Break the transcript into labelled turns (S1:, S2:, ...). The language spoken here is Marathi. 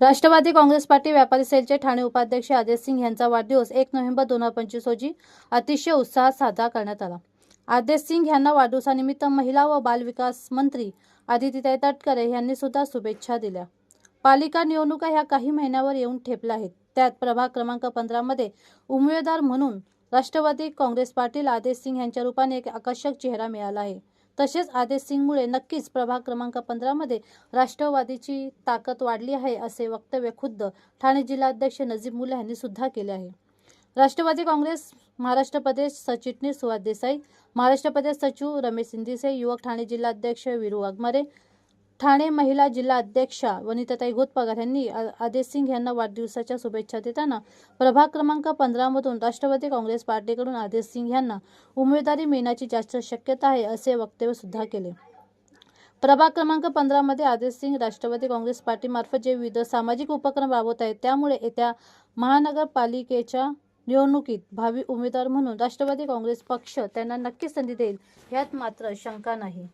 S1: राष्ट्रवादी काँग्रेस पार्टी व्यापारी सेलचे ठाणे उपाध्यक्ष अजय सिंग यांचा वाढदिवस एक नोव्हेंबर दोन हजार पंचवीस रोजी अतिशय उत्साहात साजरा करण्यात आला. आदेश सिंग यांना वाढदिवसानिमित्त महिला व बालविकास मंत्री आदितीताई तटकरे यांनी सुद्धा शुभेच्छा दिल्या. पालिका निवडणुका ह्या काही महिन्यावर येऊन ठेपल्या आहेत. त्यात प्रभाग क्रमांक पंधरामध्ये उमेदवार म्हणून राष्ट्रवादी काँग्रेस पार्टीला आदेश सिंग यांच्या रूपाने एक आकर्षक चेहरा मिळाला आहे. तसेच आदेश सिंगमुळे नक्कीच प्रभाग क्रमांक पंधरामध्ये राष्ट्रवादीची ताकद वाढली आहे असे वक्तव्य खुद्द ठाणे जिल्हाध्यक्ष नजीब मुल्ला यांनी सुद्धा केले आहे. राष्ट्रवादी काँग्रेस महाराष्ट्र प्रदेश सचिटणीस सुहास देसाई महाराष्ट्र प्रदेश सचिव रमेश सिंदिसे युवक ठाणे जिल्हाध्यक्ष विरू वाघमारे ठाणे महिला जिल्हा अध्यक्षा वनिताताई घोतपगार यांनी आदेश सिंग यांना वाढदिवसाच्या शुभेच्छा देताना प्रभाग क्रमांक पंधरामधून राष्ट्रवादी काँग्रेस पार्टीकडून आदेश सिंग यांना उमेदवारी मिळण्याची जास्त शक्यता आहे असे वक्तव्य सुद्धा केले. प्रभाग क्रमांक पंधरामध्ये आदेश सिंग राष्ट्रवादी काँग्रेस पार्टीमार्फत जे विविध सामाजिक उपक्रम राबवत आहेत त्यामुळे येत्या महानगरपालिकेच्या निवडणुकीत भावी उमेदवार म्हणून राष्ट्रवादी काँग्रेस पक्ष त्यांना नक्की संधी देईल यात मात्र शंका नाही.